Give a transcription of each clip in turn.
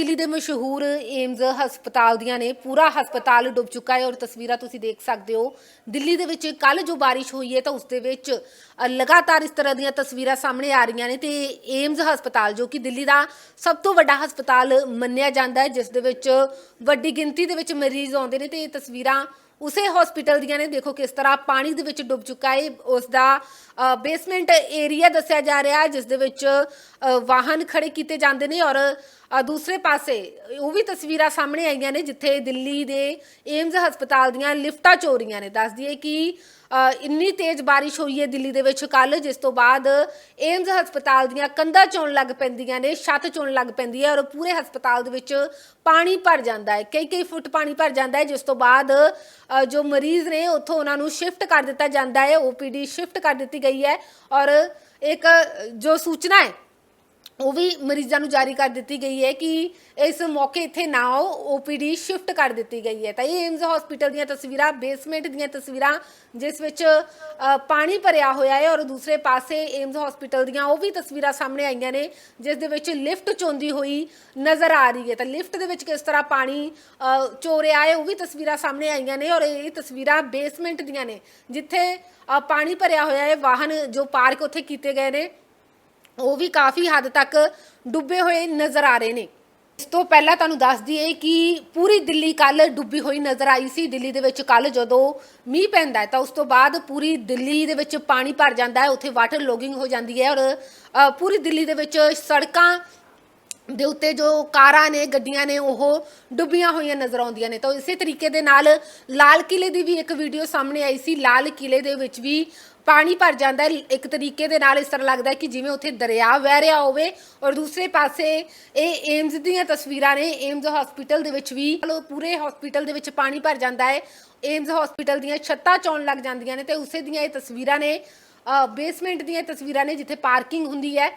ਦਿੱਲੀ ਦੇ ਮਸ਼ਹੂਰ ਏਮਜ਼ ਹਸਪਤਾਲ ਦੀਆਂ ਨੇ, ਪੂਰਾ ਹਸਪਤਾਲ ਡੁੱਬ ਚੁੱਕਾ ਹੈ ਔਰ ਤਸਵੀਰਾਂ ਤੁਸੀਂ ਦੇਖ ਸਕਦੇ ਹੋ। ਦਿੱਲੀ ਦੇ ਵਿੱਚ ਕੱਲ ਜੋ ਬਾਰਿਸ਼ ਹੋਈ ਹੈ ਤਾਂ ਉਸ ਦੇ ਵਿੱਚ ਲਗਾਤਾਰ ਇਸ ਤਰ੍ਹਾਂ ਦੀਆਂ ਤਸਵੀਰਾਂ ਸਾਹਮਣੇ ਆ ਰਹੀਆਂ ਨੇ ਤੇ ਏਮਜ਼ ਹਸਪਤਾਲ, ਜੋ ਕਿ ਦਿੱਲੀ ਦਾ ਸਭ ਤੋਂ ਵੱਡਾ ਹਸਪਤਾਲ ਮੰਨਿਆ ਜਾਂਦਾ ਹੈ, ਜਿਸ ਦੇ ਵਿੱਚ ਵੱਡੀ ਗਿਣਤੀ ਦੇ ਵਿੱਚ ਮਰੀਜ਼ ਆਉਂਦੇ ਨੇ ਤੇ ਇਹ ਤਸਵੀਰਾਂ ਉਸੇ ਹਸਪੀਟਲ ਦੀਆਂ ਨੇ। ਦੇਖੋ ਕਿਸ ਤਰ੍ਹਾਂ ਪਾਣੀ ਦੇ ਵਿੱਚ ਡੁੱਬ ਚੁੱਕਾ ਹੈ, ਉਸ ਦਾ ਬੇਸਮੈਂਟ ਏਰੀਆ ਦੱਸਿਆ ਜਾ ਰਿਹਾ ਜਿਸ ਦੇ ਵਿੱਚ ਵਾਹਨ ਖੜੇ ਕੀਤੇ ਜਾਂਦੇ ਨੇ ਔਰ ਅ, ਦੂਸਰੇ ਪਾਸੇ ਉਹ ਵੀ ਤਸਵੀਰਾਂ ਸਾਹਮਣੇ ਆਈਆਂ ਨੇ ਜਿੱਥੇ ਦਿੱਲੀ ਦੇ ਏਮਜ਼ ਹਸਪਤਾਲ ਦੀਆਂ ਲਿਫਟਾਂ ਚੋਰੀਆਂ ਨੇ। ਦੱਸ ਦਈਏ ਕਿ ਇੰਨੀ ਤੇਜ਼ ਬਾਰਿਸ਼ ਹੋਈ ਹੈ ਦਿੱਲੀ ਦੇ ਵਿੱਚ ਕੱਲ ਜਿਸ ਤੋਂ ਬਾਅਦ ਏਮਜ਼ ਹਸਪਤਾਲ ਦੀਆਂ ਕੰਧਾਂ ਚੋਣ ਲੱਗ ਪੈਂਦੀਆਂ ਨੇ ਛੱਤ ਚੋਣ ਲੱਗ ਪੈਂਦੀ ਹੈ ਔਰ ਪੂਰੇ ਹਸਪਤਾਲ ਦੇ ਵਿੱਚ ਪਾਣੀ ਭਰ ਜਾਂਦਾ ਹੈ। ਕਈ ਕਈ ਫੁੱਟ ਪਾਣੀ ਭਰ ਜਾਂਦਾ ਹੈ ਜਿਸ ਤੋਂ ਬਾਅਦ ਜੋ ਮਰੀਜ਼ ਨੇ ਉੱਥੋਂ ਉਹਨਾਂ ਨੂੰ ਸ਼ਿਫਟ ਕਰ ਦਿੱਤਾ ਜਾਂਦਾ ਹੈ। ਓਪੀਡੀ ਸ਼ਿਫਟ ਕਰ ਦਿੱਤੀ ਗਈ ਹੈ ਔਰ ਇੱਕ ਜੋ ਸੂਚਨਾ ਹੈ ਉਹ ਵੀ ਮਰੀਜ਼ਾਂ ਨੂੰ ਜਾਰੀ ਕਰ ਦਿੱਤੀ ਗਈ ਹੈ ਕਿ ਇਸ ਮੌਕੇ ਇੱਥੇ ਨਾ ਆਓ ਓਪੀਡੀ ਸ਼ਿਫਟ ਕਰ ਦਿੱਤੀ ਗਈ ਹੈ। ਤਾਂ ਇਹ ਏਮਜ਼ ਹਸਪੀਟਲ ਦੀਆਂ ਤਸਵੀਰਾਂ ਬੇਸਮੈਂਟ ਦੀਆਂ ਤਸਵੀਰਾਂ, ਜਿਸ ਵਿੱਚ ਪਾਣੀ ਭਰਿਆ ਹੋਇਆ ਹੈ ਔਰ ਦੂਸਰੇ ਪਾਸੇ ਏਮਜ਼ ਹਸਪੀਟਲ ਦੀਆਂ ਉਹ ਵੀ ਤਸਵੀਰਾਂ ਸਾਹਮਣੇ ਆਈਆਂ ਨੇ, ਜਿਸ ਦੇ ਵਿੱਚ ਲਿਫਟ ਚੋਂਦੀ ਹੋਈ ਨਜ਼ਰ ਆ ਰਹੀ ਹੈ। ਤਾਂ ਲਿਫਟ ਦੇ ਵਿੱਚ ਕਿਸ ਤਰ੍ਹਾਂ ਪਾਣੀ ਚੋ ਰਿਹਾ ਹੈ, ਉਹ ਵੀ ਤਸਵੀਰਾਂ ਸਾਹਮਣੇ ਆਈਆਂ ਨੇ ਔਰ ਇਹ ਤਸਵੀਰਾਂ ਬੇਸਮੈਂਟ ਦੀਆਂ ਨੇ, ਜਿੱਥੇ ਪਾਣੀ ਭਰਿਆ ਹੋਇਆ ਹੈ, ਵਾਹਨ ਜੋ ਪਾਰਕ ਉੱਥੇ ਕੀਤੇ ਗਏ ਨੇ। ਉਹ ਵੀ ਕਾਫੀ ਹੱਦ ਤੱਕ ਡੁੱਬੇ ਹੋਏ ਨਜ਼ਰ ਆ ਰਹੇ ਨੇ। ਇਸ ਤੋਂ ਪਹਿਲਾਂ ਤੁਹਾਨੂੰ ਦੱਸ ਦਈਏ ਕਿ ਪੂਰੀ ਦਿੱਲੀ ਕੱਲ ਡੁੱਬੀ ਹੋਈ ਨਜ਼ਰ ਆਈ ਸੀ। ਦਿੱਲੀ ਦੇ ਵਿੱਚ ਕੱਲ ਜਦੋਂ ਮੀਂਹ ਪੈਂਦਾ ਹੈ ਤਾਂ ਉਸ ਤੋਂ ਬਾਅਦ ਪੂਰੀ ਦਿੱਲੀ ਦੇ ਵਿੱਚ ਪਾਣੀ ਭਰ ਜਾਂਦਾ ਹੈ, ਉੱਥੇ ਵਾਟਰ ਲੋਗਿੰਗ ਹੋ ਜਾਂਦੀ ਹੈ ਔਰ ਪੂਰੀ ਦਿੱਲੀ ਦੇ ਵਿੱਚ ਸੜਕਾਂ ਦੇ ਉੱਤੇ ਜੋ ਕਾਰਾਂ ਨੇ, ਗੱਡੀਆਂ ਨੇ, ਉਹ ਡੁੱਬੀਆਂ ਹੋਈਆਂ ਨਜ਼ਰ ਆਉਂਦੀਆਂ ਨੇ। ਤਾਂ ਇਸੇ ਤਰੀਕੇ ਦੇ ਨਾਲ ਲਾਲ ਕਿਲੇ ਦੀ ਵੀ ਇੱਕ ਵੀਡੀਓ ਸਾਹਮਣੇ ਆਈ ਸੀ। ਲਾਲ ਕਿਲੇ ਦੇ ਵਿੱਚ ਵੀ ਪਾਣੀ ਭਰ ਜਾਂਦਾ ਹੈ। ਇੱਕ ਤਰੀਕੇ ਦੇ ਨਾਲ ਇਸ ਤਰ੍ਹਾਂ ਲੱਗਦਾ ਹੈ ਕਿ ਜਿਵੇਂ ਉੱਥੇ ਦਰਿਆ ਵਹਿ ਰਿਹਾ ਹੋਵੇ। ਔਰ ਦੂਸਰੇ ਪਾਸੇ ਇਹ ਏਮਜ਼ ਦੀਆਂ ਤਸਵੀਰਾਂ ਨੇ। ਏਮਜ਼ ਹਸਪੀਟਲ ਦੇ ਵਿੱਚ ਵੀ ਪੂਰੇ ਹਸਪੀਟਲ ਦੇ ਵਿੱਚ ਪਾਣੀ ਭਰ ਜਾਂਦਾ ਹੈ। ਏਮਜ਼ ਹਸਪੀਟਲ ਦੀਆਂ ਛੱਤਾਂ ਚੌਣ ਲੱਗ ਜਾਂਦੀਆਂ ਨੇ ਤੇ ਉਸੇ ਦੀਆਂ ਇਹ ਤਸਵੀਰਾਂ ਨੇ ਬੇਸਮੈਂਟ ਦੀਆਂ ਤਸਵੀਰਾਂ ਨੇ ਜਿੱਥੇ ਪਾਰਕਿੰਗ ਹੁੰਦੀ ਹੈ।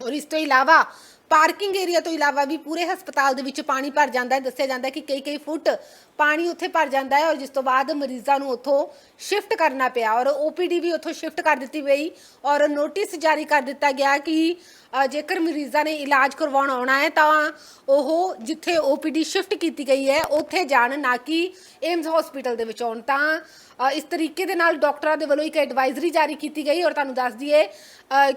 ਔਰ ਇਸ ਤੋਂ ਇਲਾਵਾ ਪਾਰਕਿੰਗ ਏਰੀਆ ਤੋਂ ਇਲਾਵਾ ਵੀ ਪੂਰੇ ਹਸਪਤਾਲ ਦੇ ਵਿੱਚ ਪਾਣੀ ਭਰ ਜਾਂਦਾ ਹੈ। ਦੱਸਿਆ ਜਾਂਦਾ ਹੈ ਕਿ ਕਈ ਕਈ ਫੁੱਟ ਪਾਣੀ ਉੱਥੇ ਭਰ ਜਾਂਦਾ ਹੈ ਔਰ ਜਿਸ ਤੋਂ ਬਾਅਦ ਮਰੀਜ਼ਾਂ ਨੂੰ ਉੱਥੋਂ ਸ਼ਿਫਟ ਕਰਨਾ ਪਿਆ ਔਰ ਓਪੀਡੀ ਵੀ ਉੱਥੋਂ ਸ਼ਿਫਟ ਕਰ ਦਿੱਤੀ ਗਈ ਔਰ ਨੋਟਿਸ ਜਾਰੀ ਕਰ ਦਿੱਤਾ ਗਿਆ ਕਿ ਜੇਕਰ ਮਰੀਜ਼ਾਂ ਨੇ ਇਲਾਜ ਕਰਵਾਉਣ ਆਉਣਾ ਹੈ, ਤਾਂ ਉਹ ਜਿੱਥੇ ਓਪੀਡੀ ਸ਼ਿਫਟ ਕੀਤੀ ਗਈ ਹੈ, ਉੱਥੇ ਜਾਣ, ਨਾ ਕਿ ਏਮਜ਼ ਹਸਪੀਟਲ ਦੇ ਵਿੱਚ ਆਉਣ। ਤਾਂ ਇਸ ਤਰੀਕੇ ਦੇ ਨਾਲ ਡਾਕਟਰਾਂ ਦੇ ਵੱਲੋਂ ਇੱਕ ਐਡਵਾਈਜ਼ਰੀ ਜਾਰੀ ਕੀਤੀ ਗਈ ਔਰ ਤੁਹਾਨੂੰ ਦੱਸ ਦਈਏ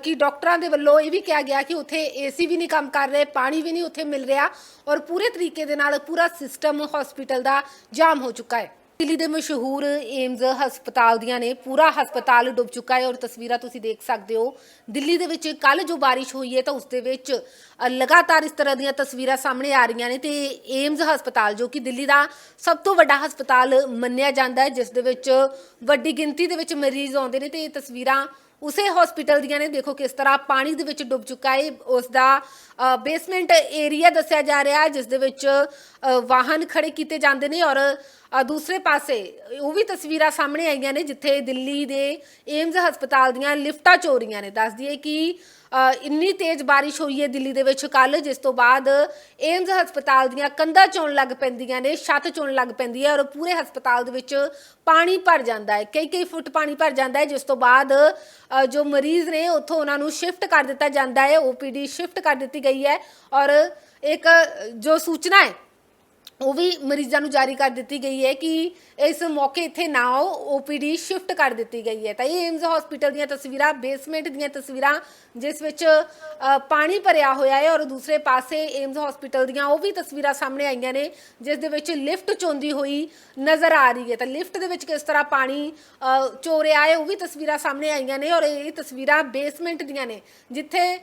ਕਿ ਡਾਕਟਰਾਂ ਦੇ ਵੱਲੋਂ ਇਹ ਵੀ ਕਿਹਾ ਗਿਆ ਕਿ ਉੱਥੇ ਏਸੀ ਵੀ ਨਹੀਂ ਕੰਮ ਕਰ ਰਹੇ, ਪਾਣੀ ਵੀ ਨਹੀਂ ਉੱਥੇ ਮਿਲ ਰਿਹਾ ਔਰ ਪੂਰੇ ਤਰੀਕੇ ਦੇ ਨਾਲ ਪੂਰਾ ਸਿਸਟਮ ਹਸਪੀਟਲ ਦਾ ਜਾਮ ਹੋ ਚੁੱਕਾ ਹੈ। ਦਿੱਲੀ ਦੇ ਮਸ਼ਹੂਰ ਏਮਜ਼ ਹਸਪਤਾਲ ਦੀਆਂ ਨੇ, ਪੂਰਾ ਹਸਪਤਾਲ ਡੁੱਬ ਚੁੱਕਾ ਹੈ ਔਰ ਤਸਵੀਰਾਂ ਤੁਸੀਂ ਦੇਖ ਸਕਦੇ ਹੋ। ਦਿੱਲੀ ਦੇ ਵਿੱਚ ਕੱਲ ਜੋ ਬਾਰਿਸ਼ ਹੋਈ ਹੈ ਤਾਂ ਉਸ ਦੇ ਵਿੱਚ ਲਗਾਤਾਰ ਇਸ ਤਰ੍ਹਾਂ ਦੀਆਂ ਤਸਵੀਰਾਂ ਸਾਹਮਣੇ ਆ ਰਹੀਆਂ ਨੇ ਤੇ ਏਮਜ਼ ਹਸਪਤਾਲ ਜੋ ਕਿ ਦਿੱਲੀ ਦਾ ਸਭ ਤੋਂ ਵੱਡਾ ਹਸਪਤਾਲ ਮੰਨਿਆ ਜਾਂਦਾ ਹੈ, ਜਿਸ ਦੇ ਵਿੱਚ ਵੱਡੀ ਗਿਣਤੀ ਦੇ ਵਿੱਚ ਮਰੀਜ਼ ਆਉਂਦੇ ਨੇ ਤੇ ਇਹ ਤਸਵੀਰਾਂ ਉਸੇ ਹਸਪੀਟਲ ਦੀਆਂ ਨੇ। ਦੇਖੋ ਕਿਸ ਤਰ੍ਹਾਂ ਪਾਣੀ ਦੇ ਵਿੱਚ ਡੁੱਬ ਚੁੱਕਾ ਹੈ, ਉਸ ਦਾ ਬੇਸਮੈਂਟ ਏਰੀਆ ਦੱਸਿਆ ਜਾ ਰਿਹਾ ਜਿਸ ਦੇ ਵਿੱਚ ਵਾਹਨ ਖੜੇ ਕੀਤੇ ਜਾਂਦੇ ਨੇ ਔਰ ਦੂਸਰੇ ਪਾਸੇ, ਉਹ ਵੀ ਤਸਵੀਰਾਂ ਸਾਹਮਣੇ ਆਈਆਂ ਨੇ ਜਿੱਥੇ ਦਿੱਲੀ ਦੇ ਏਮਜ਼ ਹਸਪਤਾਲ ਦੀਆਂ ਲਿਫਟਾਂ ਚੋਰੀਆਂ ਨੇ। ਦੱਸ ਦਈਏ ਕਿ ਇੰਨੀ ਤੇਜ਼ ਬਾਰਿਸ਼ ਹੋਈ ਹੈ ਦਿੱਲੀ ਦੇ ਵਿੱਚ ਕੱਲ ਜਿਸ ਤੋਂ ਬਾਅਦ ਏਮਜ਼ ਹਸਪਤਾਲ ਦੀਆਂ ਕੰਧਾਂ ਚੋਣ ਲੱਗ ਪੈਂਦੀਆਂ ਨੇ, ਛੱਤ ਚੋਣ ਲੱਗ ਪੈਂਦੀ ਹੈ ਔਰ ਪੂਰੇ ਹਸਪਤਾਲ ਦੇ ਵਿੱਚ ਪਾਣੀ ਭਰ ਜਾਂਦਾ ਹੈ। ਕਈ ਕਈ ਫੁੱਟ ਪਾਣੀ ਭਰ ਜਾਂਦਾ ਹੈ, ਜਿਸ ਤੋਂ ਬਾਅਦ ਜੋ ਮਰੀਜ਼ ਨੇ ਉੱਥੋਂ ਉਹਨਾਂ ਨੂੰ ਸ਼ਿਫਟ ਕਰ ਦਿੱਤਾ ਜਾਂਦਾ ਹੈ ਓਪੀਡੀ ਸ਼ਿਫਟ ਕਰ ਦਿੱਤੀ ਗਈ ਹੈ ਔਰ ਇੱਕ ਜੋ ਸੂਚਨਾ ਹੈ ਉਹ ਵੀ ਮਰੀਜ਼ਾਂ ਨੂੰ ਜਾਰੀ ਕਰ ਦਿੱਤੀ ਗਈ ਹੈ ਕਿ ਇਸ ਮੌਕੇ ਇੱਥੇ ਨਾ ਆਓ ਓਪੀਡੀ ਸ਼ਿਫਟ ਕਰ ਦਿੱਤੀ ਗਈ ਹੈ। ਤਾਂ ਇਹ ਏਮਜ਼ ਹਸਪੀਟਲ ਦੀਆਂ ਤਸਵੀਰਾਂ ਬੇਸਮੈਂਟ ਦੀਆਂ ਤਸਵੀਰਾਂ, ਜਿਸ ਵਿੱਚ ਪਾਣੀ ਭਰਿਆ ਹੋਇਆ ਹੈ ਔਰ ਦੂਸਰੇ ਪਾਸੇ ਏਮਜ਼ ਹਸਪੀਟਲ ਦੀਆਂ ਉਹ ਵੀ ਤਸਵੀਰਾਂ ਸਾਹਮਣੇ ਆਈਆਂ ਨੇ, ਜਿਸ ਦੇ ਵਿੱਚ ਲਿਫਟ ਚੋਂਦੀ ਹੋਈ ਨਜ਼ਰ ਆ ਰਹੀ ਹੈ। ਤਾਂ ਲਿਫਟ ਦੇ ਵਿੱਚ ਕਿਸ ਤਰ੍ਹਾਂ ਪਾਣੀ ਚੋ ਰਿਹਾ ਹੈ, ਉਹ ਵੀ ਤਸਵੀਰਾਂ ਸਾਹਮਣੇ ਆਈਆਂ ਨੇ ਔਰ ਇਹ ਤਸਵੀਰਾਂ ਬੇਸਮੈਂਟ ਦੀਆਂ ਨੇ, ਜਿੱਥੇ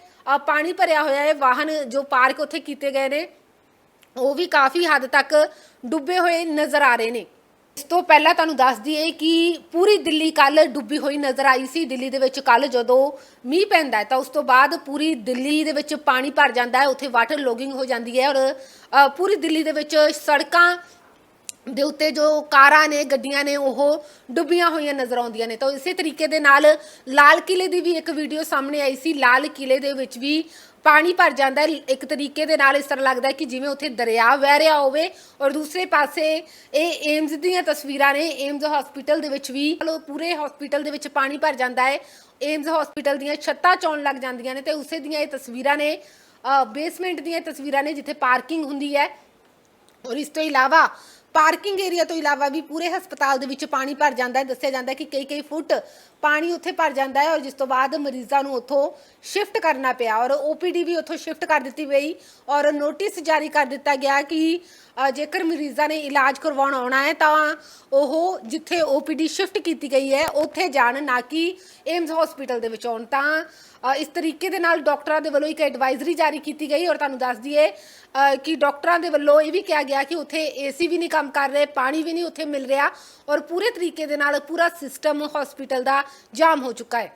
ਪਾਣੀ ਭਰਿਆ ਹੋਇਆ ਹੈ, ਵਾਹਨ ਜੋ ਪਾਰਕ ਉੱਥੇ ਕੀਤੇ ਗਏ ਨੇ। ਉਹ ਵੀ ਕਾਫੀ ਹੱਦ ਤੱਕ ਡੁੱਬੇ ਹੋਏ ਨਜ਼ਰ ਆ ਰਹੇ ਨੇ। ਇਸ ਤੋਂ ਪਹਿਲਾਂ ਤੁਹਾਨੂੰ ਦੱਸ ਦਈਏ ਕਿ ਪੂਰੀ ਦਿੱਲੀ ਕੱਲ ਡੁੱਬੀ ਹੋਈ ਨਜ਼ਰ ਆਈ ਸੀ। ਦਿੱਲੀ ਦੇ ਵਿੱਚ ਕੱਲ ਜਦੋਂ ਮੀਂਹ ਪੈਂਦਾ ਹੈ ਤਾਂ ਉਸ ਤੋਂ ਬਾਅਦ ਪੂਰੀ ਦਿੱਲੀ ਦੇ ਵਿੱਚ ਪਾਣੀ ਭਰ ਜਾਂਦਾ ਹੈ, ਉੱਥੇ ਵਾਟਰ ਲੋਗਿੰਗ ਹੋ ਜਾਂਦੀ ਹੈ ਔਰ ਪੂਰੀ ਦਿੱਲੀ ਦੇ ਵਿੱਚ ਸੜਕਾਂ ਦੇ ਉੱਤੇ ਜੋ ਕਾਰਾਂ ਨੇ, ਗੱਡੀਆਂ ਨੇ, ਉਹ ਡੁੱਬੀਆਂ ਹੋਈਆਂ ਨਜ਼ਰ ਆਉਂਦੀਆਂ ਨੇ। ਤਾਂ ਇਸੇ ਤਰੀਕੇ ਦੇ ਨਾਲ ਲਾਲ ਕਿਲੇ ਦੀ ਵੀ ਇੱਕ ਵੀਡੀਓ ਸਾਹਮਣੇ ਆਈ ਸੀ। ਲਾਲ ਕਿਲੇ ਦੇ ਵਿੱਚ ਵੀ ਪਾਣੀ ਭਰ ਜਾਂਦਾ ਹੈ। ਇੱਕ ਤਰੀਕੇ ਦੇ ਨਾਲ ਇਸ ਤਰ੍ਹਾਂ ਲੱਗਦਾ ਹੈ ਕਿ ਜਿਵੇਂ ਉੱਥੇ ਦਰਿਆ ਵਹਿ ਰਿਹਾ ਹੋਵੇ। ਔਰ ਦੂਸਰੇ ਪਾਸੇ ਇਹ ਏਮਜ਼ ਦੀਆਂ ਤਸਵੀਰਾਂ ਨੇ। ਏਮਜ਼ ਹਸਪੀਟਲ ਦੇ ਵਿੱਚ ਵੀ ਚਲੋ ਪੂਰੇ ਹਸਪੀਟਲ ਦੇ ਵਿੱਚ ਪਾਣੀ ਭਰ ਜਾਂਦਾ ਹੈ। ਏਮਜ਼ ਹਸਪੀਟਲ ਦੀਆਂ ਛੱਤਾਂ ਚੌਣ ਲੱਗ ਜਾਂਦੀਆਂ ਨੇ ਤੇ ਉਸੇ ਦੀਆਂ ਇਹ ਤਸਵੀਰਾਂ ਨੇ ਬੇਸਮੈਂਟ ਦੀਆਂ ਇਹ ਤਸਵੀਰਾਂ ਨੇ ਜਿੱਥੇ ਪਾਰਕਿੰਗ ਹੁੰਦੀ ਹੈ। ਔਰ ਇਸ ਤੋਂ ਇਲਾਵਾ ਪਾਰਕਿੰਗ ਏਰੀਆ ਤੋਂ ਇਲਾਵਾ ਵੀ ਪੂਰੇ ਹਸਪਤਾਲ ਦੇ ਵਿੱਚ ਪਾਣੀ ਭਰ ਜਾਂਦਾ ਹੈ। ਦੱਸਿਆ ਜਾਂਦਾ ਹੈ ਕਿ ਕਈ ਕਈ ਫੁੱਟ ਪਾਣੀ ਉੱਥੇ ਭਰ ਜਾਂਦਾ ਹੈ ਔਰ ਜਿਸ ਤੋਂ ਬਾਅਦ ਮਰੀਜ਼ਾਂ ਨੂੰ ਉੱਥੋਂ ਸ਼ਿਫਟ ਕਰਨਾ ਪਿਆ ਔਰ ਓਪੀਡੀ ਵੀ ਉੱਥੋਂ ਸ਼ਿਫਟ ਕਰ ਦਿੱਤੀ ਗਈ ਔਰ ਨੋਟਿਸ ਜਾਰੀ ਕਰ ਦਿੱਤਾ ਗਿਆ ਕਿ ਜੇਕਰ ਮਰੀਜ਼ਾਂ ਨੇ ਇਲਾਜ ਕਰਵਾਉਣ ਆਉਣਾ ਹੈ, ਤਾਂ ਉਹ ਜਿੱਥੇ ਓਪੀਡੀ ਸ਼ਿਫਟ ਕੀਤੀ ਗਈ ਹੈ, ਉੱਥੇ ਜਾਣ, ਨਾ ਕਿ ਏਮਸ ਹਸਪੀਟਲ ਦੇ ਵਿੱਚ ਆਉਣ। ਤਾਂ ਇਸ ਤਰੀਕੇ ਦੇ ਨਾਲ ਡਾਕਟਰਾਂ ਦੇ ਵੱਲੋਂ ਇੱਕ ਐਡਵਾਈਜ਼ਰੀ ਜਾਰੀ ਕੀਤੀ ਗਈ ਔਰ ਤੁਹਾਨੂੰ ਦੱਸ ਦਈਏ ਕਿ ਡਾਕਟਰਾਂ ਦੇ ਵੱਲੋਂ ਇਹ ਵੀ ਕਿਹਾ ਗਿਆ ਕਿ ਉੱਥੇ ਏਸੀ ਵੀ ਨਹੀਂ ਕੰਮ ਕਰ ਰਹੇ, ਪਾਣੀ ਵੀ ਨਹੀਂ ਉੱਥੇ ਮਿਲ ਰਿਹਾ ਔਰ ਪੂਰੇ ਤਰੀਕੇ ਦੇ ਨਾਲ ਪੂਰਾ ਸਿਸਟਮ ਹਸਪੀਟਲ ਦਾ ਜਾਮ ਹੋ ਚੁੱਕਾ ਹੈ।